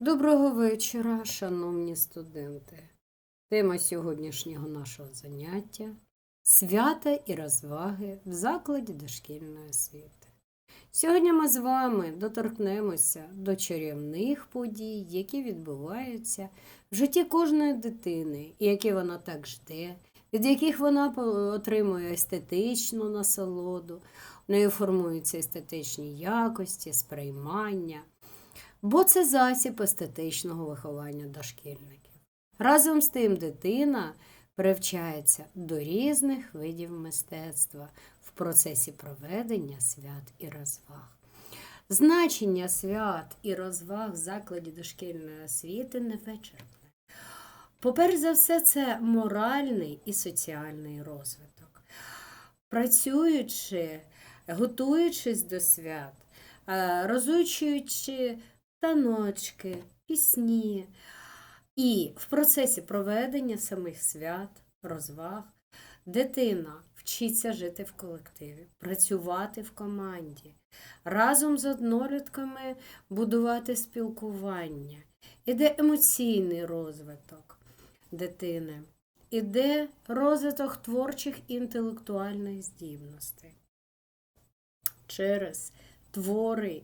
Доброго вечора, шановні студенти. Тема сьогоднішнього нашого заняття свята і розваги в закладі дошкільної освіти. Сьогодні ми з вами доторкнемося до чарівних подій, які відбуваються в житті кожної дитини, і які вона так жде, від яких вона отримує естетичну насолоду, в неї формуються естетичні якості, сприймання бо це засіб естетичного виховання дошкільників. Разом з тим дитина привчається до різних видів мистецтва в процесі проведення свят і розваг. Значення свят і розваг в закладі дошкільної освіти не вичерпне. Поперш за все, це моральний і соціальний розвиток. Працюючи, готуючись до свят, е, розучуючи таночки, пісні. І в процесі проведення самих свят, розваг, дитина вчиться жити в колективі, працювати в команді, разом з однолітками будувати спілкування. Іде емоційний розвиток дитини, іде розвиток творчих і інтелектуальних здібностей. Через твори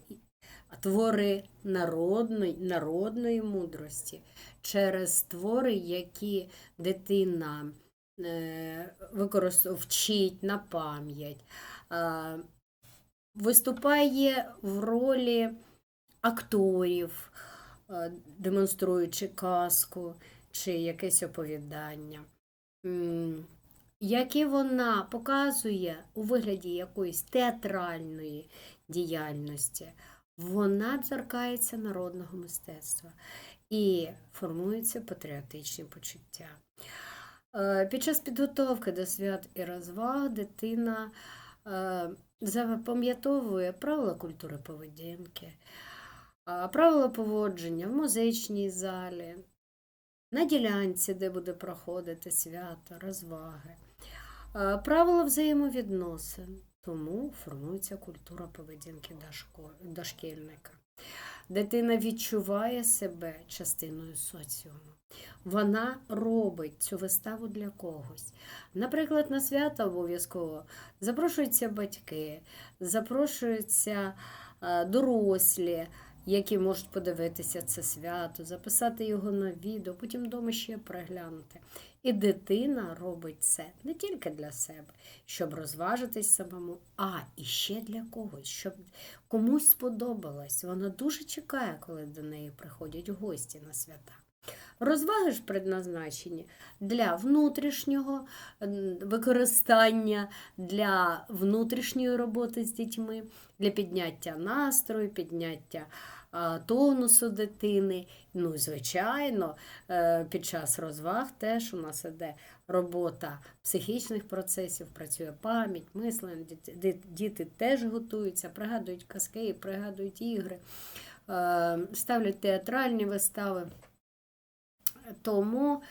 твори народної, народної мудрості, через твори, які дитина е, вчить на пам'ять, виступає в ролі акторів, е, демонструючи казку чи якесь оповідання. Які вона показує у вигляді якоїсь театральної діяльності, вона торкається народного мистецтва і формуються патріотичні почуття. Е, Під час підготовки до свят і розваг дитина е, запам'ятовує правила культури поведінки, правила поводження в музичній залі, на ділянці, де буде проходити свято, розваги, е, правила взаємовідносин. Тому формується культура поведінки дошкільника. Дитина відчуває себе частиною соціуму. Вона робить цю виставу для когось. Наприклад, на свято обов'язково запрошуються батьки, запрошуються е, дорослі, які можуть подивитися це свято, записати його на відео, потім вдома ще переглянути. І дитина робить це не тільки для себе, щоб розважитись самому, а і ще для когось, щоб комусь сподобалось. Вона дуже чекає, коли до неї приходять гості на свята. Розваги ж предназначені для внутрішнього використання, для внутрішньої роботи з дітьми, для підняття настрою, підняття тонусу дитини. Ну, звичайно, е, під час розваг теж у нас іде робота психічних процесів, працює пам'ять, мислення. Діти, теж готуються, пригадують казки, пригадують ігри, е, ставлять театральні вистави. Тому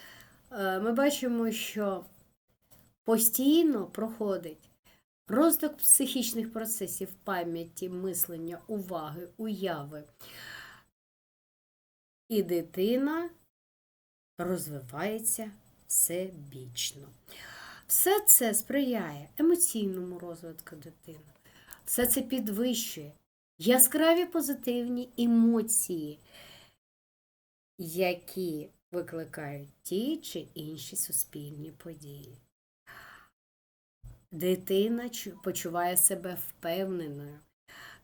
е, ми бачимо, що постійно проходить розвиток психічних процесів пам'яті, мислення, уваги, уяви. І дитина розвивається всебічно. Все це сприяє емоційному розвитку дитини. Все це підвищує яскраві позитивні емоції, які викликають ті чи інші суспільні події. Дитина почуває себе впевненою.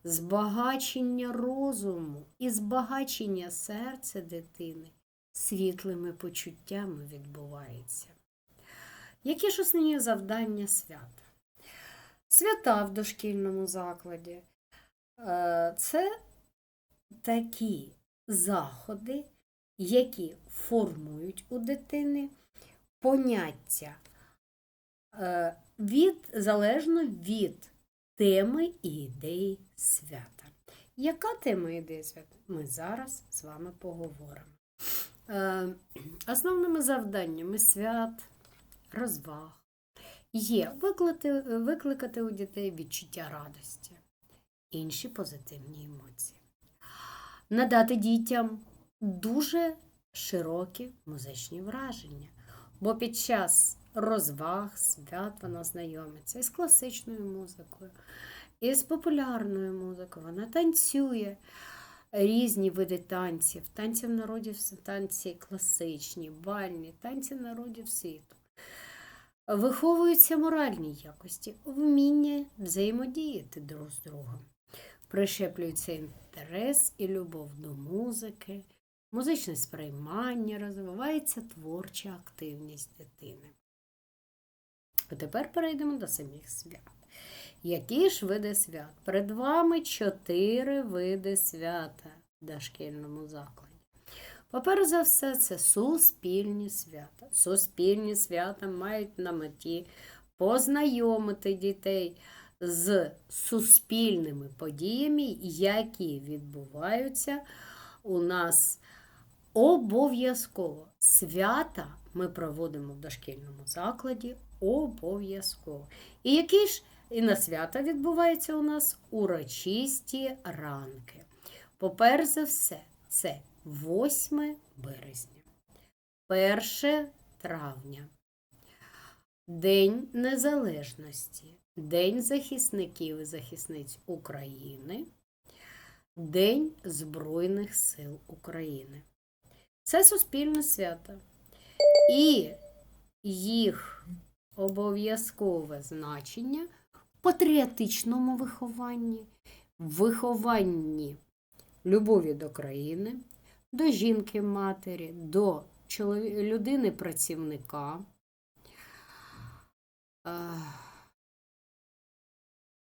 Збагачення розуму і збагачення серця дитини світлими почуттями відбувається. Які ж основні завдання свята? Свята в дошкільному закладі е, це такі заходи, які формують у дитини поняття е, від, залежно від теми і ідеї свята. Яка тема і ідея свята? Ми зараз з вами поговоримо. Е, Основними завданнями свят, розваг є викликати, викликати у дітей відчуття радості, інші позитивні емоції, надати дітям дуже широкі музичні враження, бо під час розваг, свят вона знайомиться із класичною музикою, і з популярною музикою. Вона танцює різні види танців, танців народів, танці класичні, бальні, танці народів світу. Виховуються моральні якості, вміння взаємодіяти друг з другом. Прищеплюється інтерес і любов до музики, музичне сприймання, розвивається творча активність дитини. А тепер перейдемо до самих свят. Які ж види свят? Перед вами чотири види свята в дошкільному закладі. Поперед за все, це суспільні свята. Суспільні свята мають на меті познайомити дітей з суспільними подіями, які відбуваються у нас обов'язково. Свята ми проводимо в дошкільному закладі обов'язково. І які ж і на свята відбуваються у нас урочисті ранки. Поперед за все, це 8 березня, 1 травня, День Незалежності, День захисників і захисниць України, День Збройних сил України. Це суспільне свято. І їх обов'язкове значення в патріотичному вихованні, вихованні любові до країни, до жінки-матері, до людини-працівника.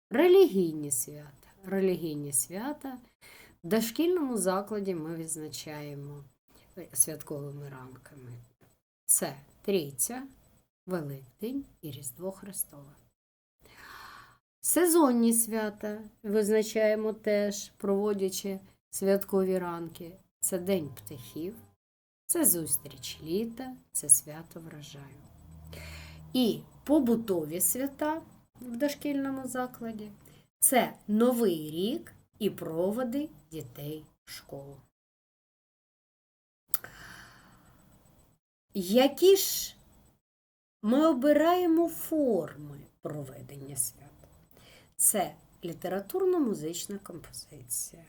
Релігійні свята. Релігійні свята. В дошкільному закладі ми відзначаємо святковими ранками. Це Трійця, Великдень і Різдво Христове. Сезонні свята визначаємо теж, проводячи святкові ранки. Це День птахів, це зустріч літа, це свято врожаю. І побутові свята в дошкільному закладі це Новий рік і проводи дітей в школу. Які ж ми обираємо форми проведення свят? Це літературно-музична композиція.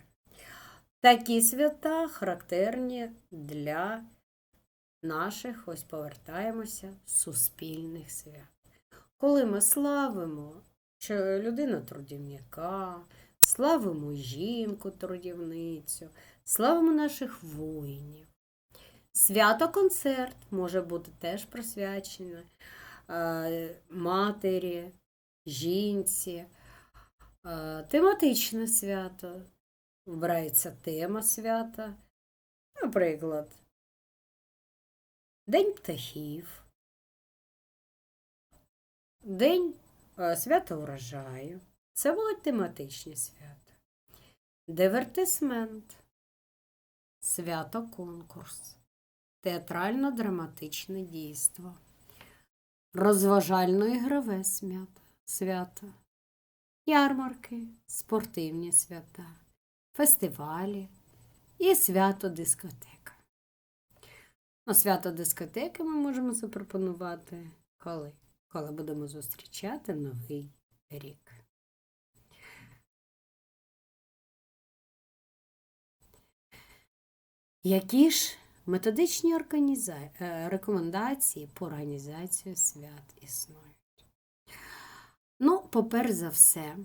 Такі свята характерні для наших, ось повертаємося, суспільних свят. Коли ми славимо людину трудівника, славимо жінку-трудівницю, славимо наших воїнів. Свято-концерт може бути теж присвячене матері, жінці, тематичне свято. Вбирається тема свята. Наприклад, День птахів, День свята урожаю. Це будуть тематичні свята. Дивертисмент, свято конкурс, театрально-драматичне дійство, розважально-ігрове свято, ярмарки, спортивні свята, фестивалі і свято дискотека. Ну, свято дискотеки ми можемо запропонувати коли? Коли будемо зустрічати новий рік. Які ж методичні організа... Е, рекомендації по організації свят існують? Ну, поперш за все,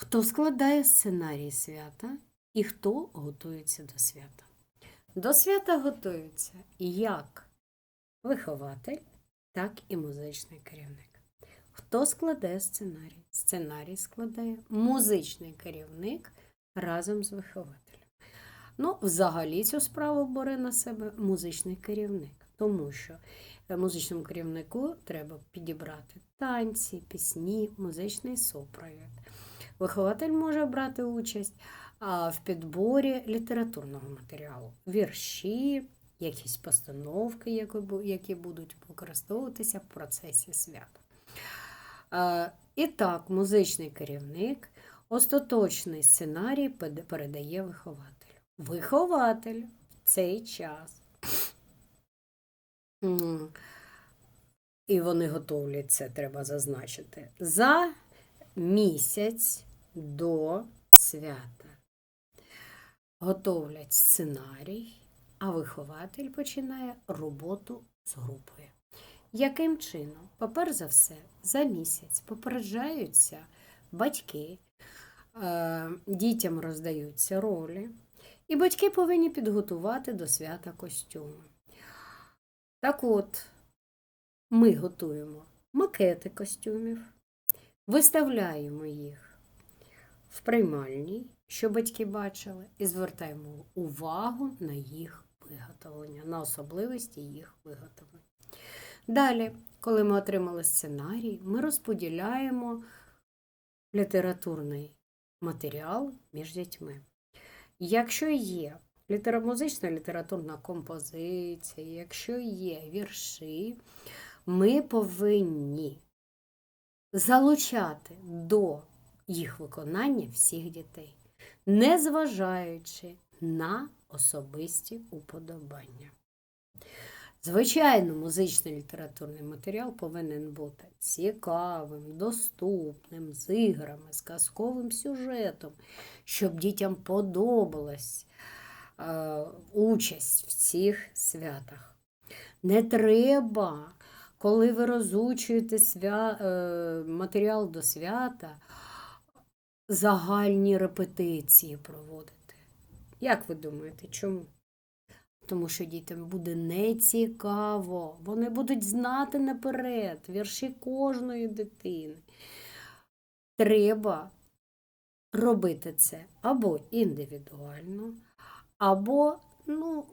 хто складає сценарій свята і хто готується до свята? До свята готуються як вихователь, так і музичний керівник. Хто складає сценарій? Сценарій складає музичний керівник разом з вихователем. Ну, взагалі цю справу бере на себе музичний керівник, тому що музичному керівнику треба підібрати танці, пісні, музичний супровід. Вихователь може брати участь в підборі літературного матеріалу, вірші, якісь постановки, які будуть використовуватися в процесі свят. І так, музичний керівник остаточний сценарій передає вихователю. Вихователь в цей час. І вони готовлять це, треба зазначити, за місяць до свята. Готовлять сценарій, а вихователь починає роботу з групою. Яким чином? Поперш за все, за місяць попереджаються батьки, е, дітям роздаються ролі, і батьки повинні підготувати до свята костюми. Так от, ми готуємо макети костюмів, виставляємо їх в приймальній, що батьки бачили, і звертаємо увагу на їх виготовлення, на особливості їх виготовлення. Далі, коли ми отримали сценарій, ми розподіляємо літературний матеріал між дітьми. Якщо є літеромузична літературна композиція, якщо є вірші, ми повинні залучати до їх виконання всіх дітей, незважаючи на особисті уподобання. Звичайно, музичний літературний матеріал повинен бути цікавим, доступним, з іграми, з казковим сюжетом, щоб дітям подобалась е, участь в цих святах. Не треба, коли ви розучуєте свя... е, матеріал до свята, загальні репетиції проводити. Як ви думаєте, чому? Тому що дітям буде нецікаво. Вони будуть знати наперед вірші кожної дитини. Треба робити це або індивідуально, або ну,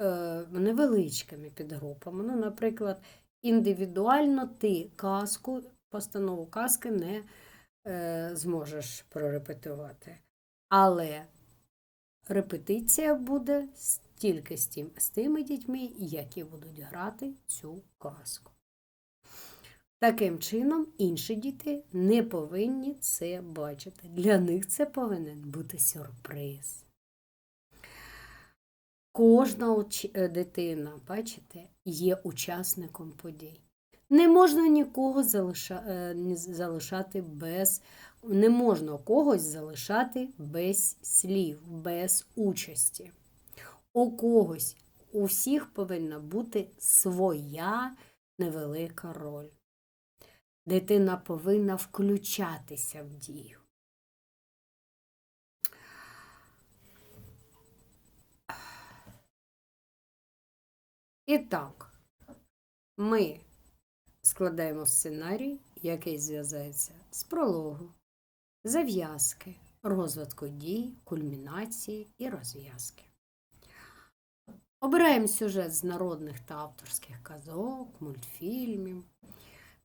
е, невеличкими підгрупами. Ну, наприклад, індивідуально ти казку, постанову казки не е, зможеш прорепетувати. Але репетиція буде тільки з, тим, з тими дітьми, які будуть грати цю казку. Таким чином, інші діти не повинні це бачити. Для них це повинен бути сюрприз. Кожна е, дитина, бачите, є учасником подій. Не можна нікого е, залишати без, не можна когось залишати без слів, без участі. У когось, у всіх повинна бути своя невелика роль. Дитина повинна включатися в дію. І так, ми складаємо сценарій, який зв'язається з прологу, зав'язки, розвитку дій, кульмінації і розв'язки. Обираємо сюжет з народних та авторських казок, мультфільмів,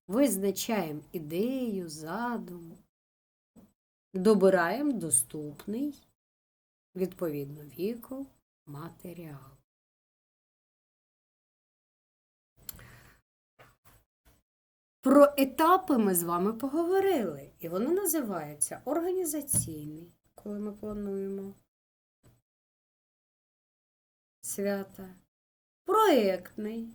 визначаємо ідею, задум, добираємо доступний відповідно віку матеріал. Про етапи ми з вами поговорили, і вони називаються організаційний, коли ми плануємо свята, проєктний,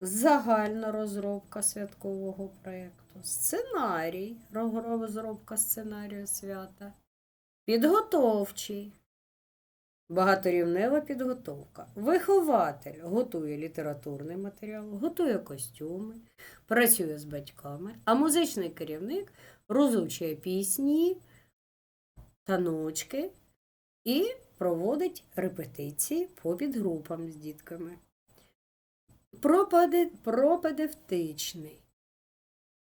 загальна розробка святкового проєкту, сценарій, розробка сценарію свята, підготовчий, багаторівнева підготовка. Вихователь готує літературний матеріал, готує костюми, працює з батьками, а музичний керівник розучує пісні, таночки і проводить репетиції по підгрупам з дітками. Пропаде- Пропедевтичний.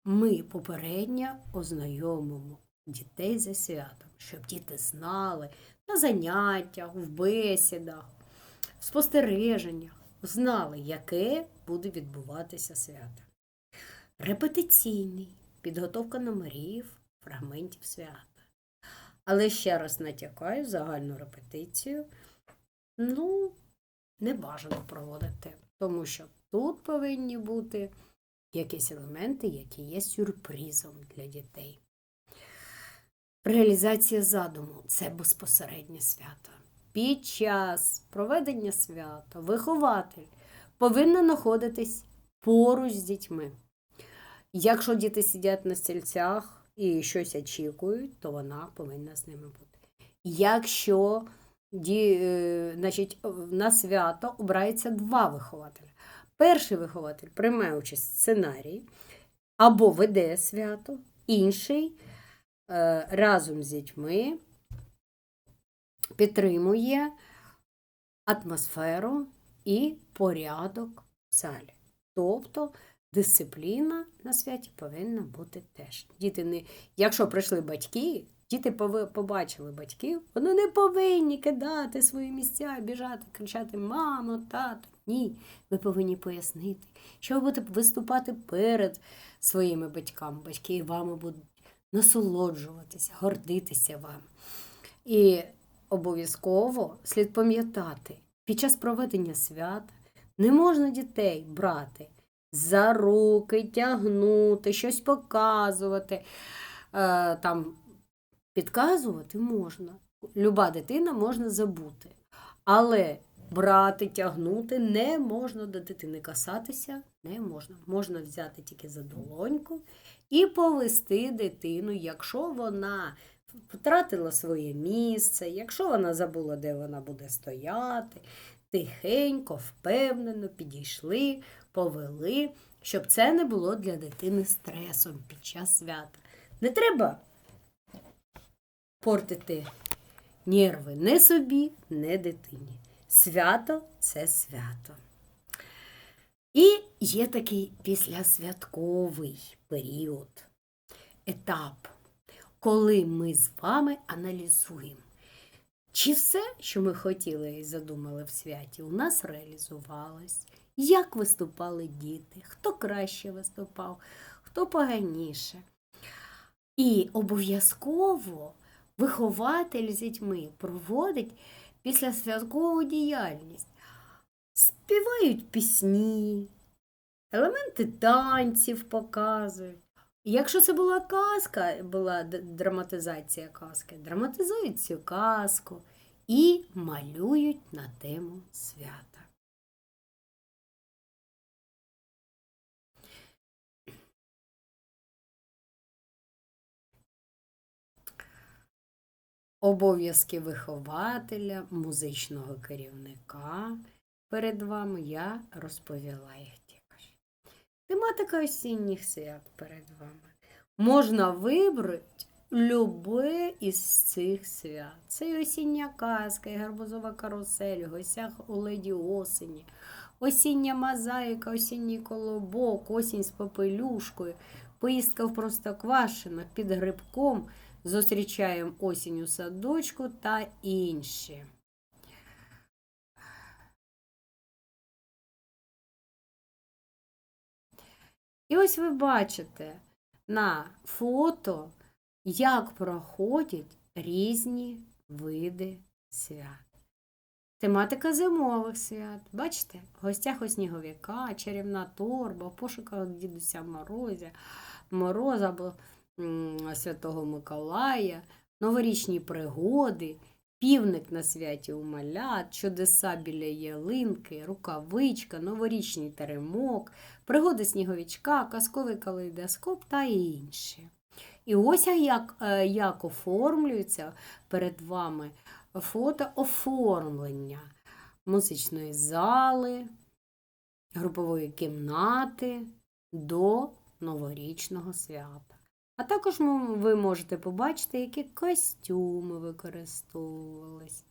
Ми попередньо ознайомимо дітей за святом, щоб діти знали на заняттях, в бесідах, в спостереженнях, знали, яке буде відбуватися свято. Репетиційний підготовка номерів, фрагментів свята. Але ще раз натякаю загальну репетицію. Ну, не бажано проводити, тому що тут повинні бути якісь елементи, які є сюрпризом для дітей. Реалізація задуму це безпосереднє свято. Під час проведення свята вихователь повинен знаходитись поруч з дітьми. Якщо діти сидять на стільцях і щось очікують, то вона повинна з ними бути. Якщо ді, е, значить, на свято обирається два вихователя. Перший вихователь приймає участь в сценарії або веде свято, інший е, разом з дітьми підтримує атмосферу і порядок в залі. Тобто дисципліна на святі повинна бути теж. Діти не, якщо прийшли батьки, діти побачили батьків, вони не повинні кидати свої місця, біжати, кричати Мамо, тато. Ні, ви повинні пояснити, що ви будете виступати перед своїми батьками. Батьки вами будуть насолоджуватися, гордитися вами. І обов'язково слід пам'ятати, під час проведення свята не можна дітей брати за руки, тягнути, щось показувати. Е, там підказувати можна. Люба дитина можна забути. Але брати, тягнути не можна до дитини, касатися не можна. Можна взяти тільки за долоньку і повести дитину, якщо вона втратила своє місце, якщо вона забула, де вона буде стояти, тихенько, впевнено підійшли, повели, щоб це не було для дитини стресом під час свята. Не треба портити нерви не собі, не дитині. Свято це свято. І є такий післясвятковий період, етап, коли ми з вами аналізуємо, чи все, що ми хотіли і задумали в святі, у нас реалізувалось, як виступали діти, хто краще виступав, хто поганіше. І обов'язково вихователь з дітьми проводить післясвяткову діяльність. Співають пісні, елементи танців показують. Якщо це була казка, була драматизація казки, драматизують цю казку і малюють на тему свята. Обов'язки вихователя, музичного керівника перед вами я розповіла їх тільки. Тематика осінніх свят перед вами. Можна вибрати любе із цих свят. Це і осіння казка, і гарбузова карусель, і у леді осені, осіння мозаїка, осінній колобок, осінь з попелюшкою, поїздка в Простоквашино під грибком, зустрічаємо осінь у садочку та інші. І ось ви бачите на фото, як проходять різні види свят. Тематика зимових свят. Бачите, в гостях у сніговика, чарівна торба, пошуках дідуся Морозя, Мороза або Святого Миколая, новорічні пригоди, півник на святі у малят, чудеса біля ялинки, рукавичка, новорічний теремок, пригоди сніговичка, казковий калейдоскоп та інші. І ось як, е, як оформлюється перед вами фото оформлення музичної зали, групової кімнати до новорічного свята. А також ви можете побачити, які костюми використовувались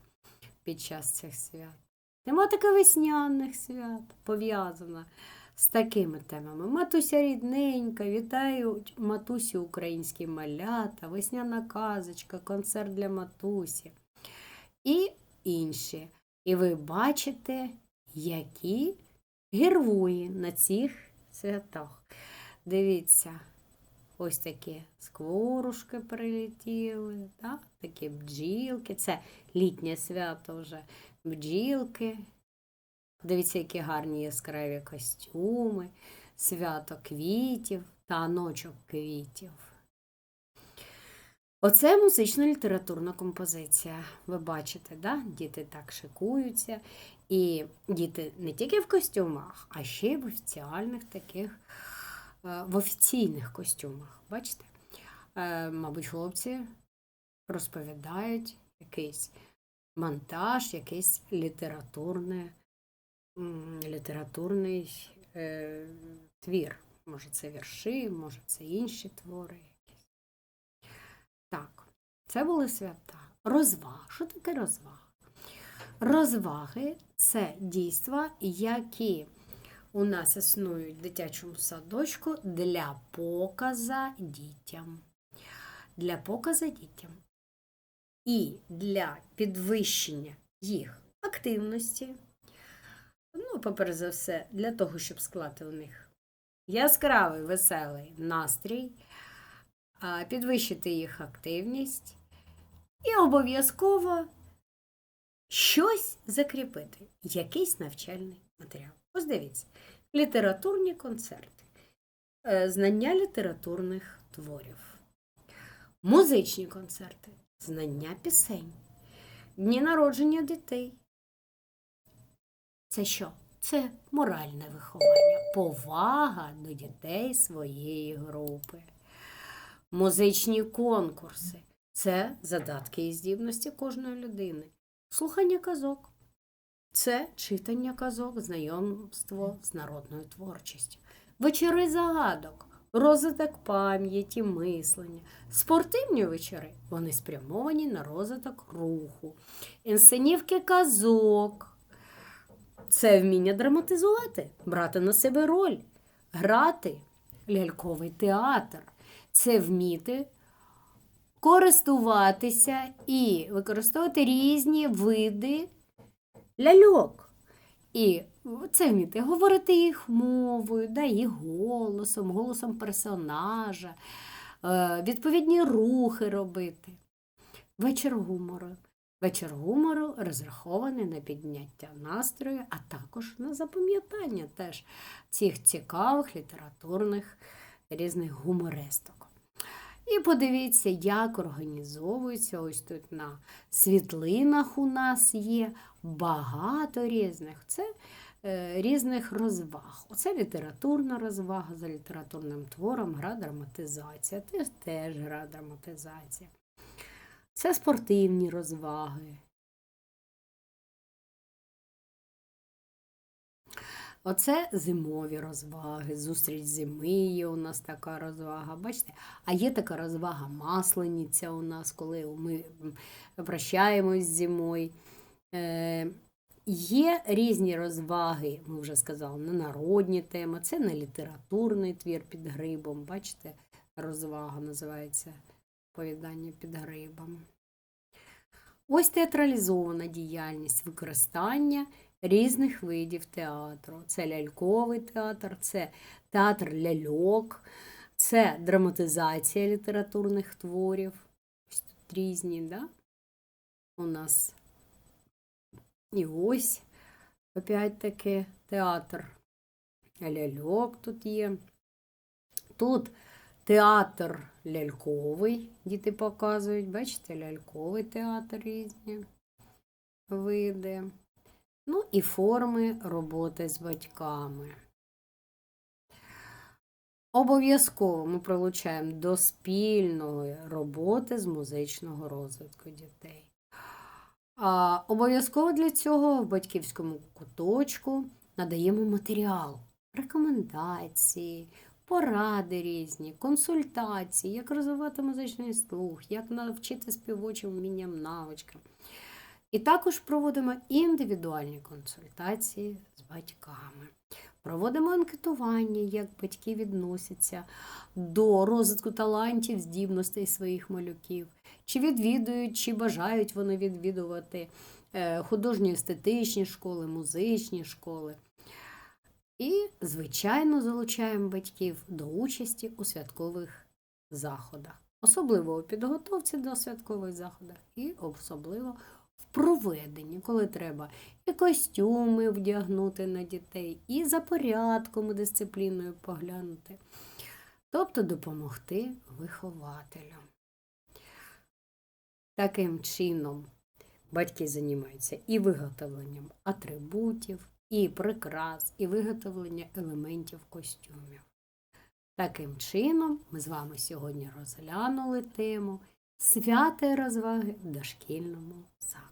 під час цих свят. Тематика весняних свят пов'язана з такими темами. Матуся рідненька, вітають матусі українські малята, весняна казочка, концерт для матусі і інші. І ви бачите, які герої на цих святах. Дивіться, ось такі скворушки прилетіли, так? такі бджілки. Це літнє свято вже бджілки. Дивіться, які гарні яскраві костюми, свято квітів, таночок квітів. Оце музична літературна композиція. Ви бачите, да? діти так шикуються. І діти не тільки в костюмах, а ще й в офіціальних таких, в офіційних костюмах. Бачите? Е, Мабуть, хлопці розповідають якийсь монтаж, якийсь літературне, літературний е, твір. Може, це вірші, може, це інші твори. якісь. Так, це були свята. Розвага. Що таке розвага? Розваги це дійства, які у нас існують в дитячому садочку для показа дітям. Для показа дітям. І для підвищення їх активності. Ну, поперед за все, для того, щоб склати у них яскравий, веселий настрій, підвищити їх активність і обов'язково щось закріпити, якийсь навчальний матеріал. Ось дивіться, літературні концерти, е, знання літературних творів, музичні концерти, знання пісень, дні народження дітей. Це що? Це моральне виховання, повага до дітей своєї групи. Музичні конкурси це задатки і здібності кожної людини. Слухання казок це читання казок, знайомство з народною творчістю. Вечори загадок, розвиток пам'яті, мислення. Спортивні вечори вони спрямовані на розвиток руху, інсценівки казок. Це вміння драматизувати, брати на себе роль, грати ляльковий театр. Це вміти користуватися і використовувати різні види ляльок. І це вміти говорити їх мовою, да, їх голосом, голосом персонажа, е, відповідні рухи робити. Вечір гумору. Вечір гумору розрахований на підняття настрою, а також на запам'ятання теж цих цікавих літературних різних гумористок. І подивіться, як організовується ось тут на світлинах у нас є багато різних. Це е, різних розваг. Оце літературна розвага за літературним твором, гра драматизація. Це теж гра драматизація. Це спортивні розваги. Оце зимові розваги, зустріч зими є у нас така розвага. Бачите? А є така розвага маслениця у нас, коли ми прощаємось з зимою. Е, Є різні розваги, ми вже сказали, на народні теми, це на літературний твір під грибом. Бачите, розвага називається Повідання під грибом. Ось театралізована діяльність використання різних видів театру. Це ляльковий театр, це театр ляльок, це драматизація літературних творів. Ось тут різні, да? У нас і ось опять-таки театр ляльок тут є. Тут театр ляльковий, діти показують, бачите, ляльковий театр різні види. Ну і форми роботи з батьками. Обов'язково ми прилучаємо до спільної роботи з музичного розвитку дітей. Обов'язково для цього в батьківському куточку надаємо матеріал, рекомендації, поради різні, консультації, як розвивати музичний слух, як навчити співочим вмінням навичкам. І також проводимо індивідуальні консультації з батьками. Проводимо анкетування, як батьки відносяться до розвитку талантів, здібностей своїх малюків, чи відвідують, чи бажають вони відвідувати е, художньо естетичні школи, музичні школи. І, звичайно, залучаємо батьків до участі у святкових заходах, особливо у підготовці до святкових заходів і особливо в проведенні, коли треба і костюми вдягнути на дітей, і за порядком і дисципліною поглянути, тобто допомогти вихователям. Таким чином, батьки займаються і виготовленням атрибутів, і прикрас, і виготовлення елементів костюмів. Таким чином, ми з вами сьогодні розглянули тему свята розваги в дошкільному закладі.